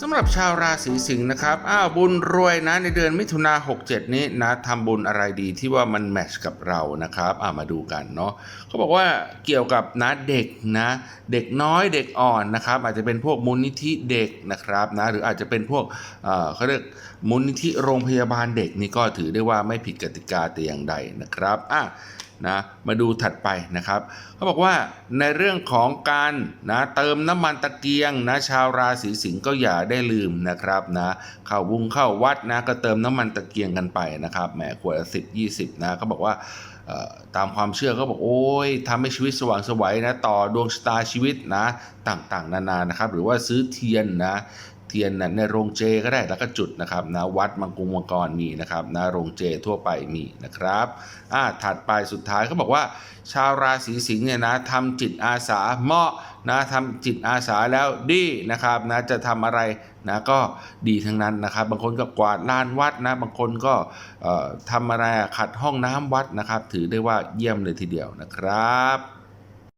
สำหรับชาวราศีสิงห์นะครับ อ้าวบุญรวยนะในเดือนมิถุนา67 นี้นะทำบุญอะไรดีที่ว่ามันแมชกับเรานะครับอ่ามาดูกันเนาะเขาบอกว่าเกี่ยวกับนะเด็กนะเด็กน้อยเด็กอ่อนนะครับอาจจะเป็นพวกมูลนิธิเด็กนะครับนะหรืออาจจะเป็นพวกเอ่อเขาเรียกมูลนิธิโรงพยาบาลเด็กนี่ก็ถือได้ว่าไม่ผิดกติกาแต่อย่างใดนะครับอะ นะมาดูถัดไปนะครับเขาบอกว่าในเรื่องของการนะเติมน้ำมันตะเกียงนะชาวราศีสิงห์ก็อย่าได้ลืมนะครับนะเข้าวุงเข้าวัดนะก็เติมน้ำมันตะเกียงกันไปนะครับแหมขวดละสิบยี่สิบนะเขาบอกว่าตามความเชื่อเขาบอกโอ้ยทำให้ชีวิตสว่างไสวัยนะต่อดวงชะตาชีวิตนะต่างๆ นานานะครับ หรือว่าซื้อเทียนนะ เทียนนะในโรงเจก็ได้แล้วก็จุดนะครับนะวัดมังกรมังกรมีนะครับนะโรงเจทั่วไปมีนะครับอ่าถัดไปสุดท้ายเขาบอกว่า ชาวราศีสิงห์เนี่ยนะทำจิตอาสาเหมาะนะทำจิตอาสาแล้วดีนะครับนะจะทำอะไรนะก็ดีทั้งนั้นนะครับ บางคนก็กวาดลานวัดนะบางคนก็เอ่อทำอะไรอะขัดห้องน้ำวัดนะครับ ถือได้ว่าเยี่ยมเลยทีเดียวนะครับ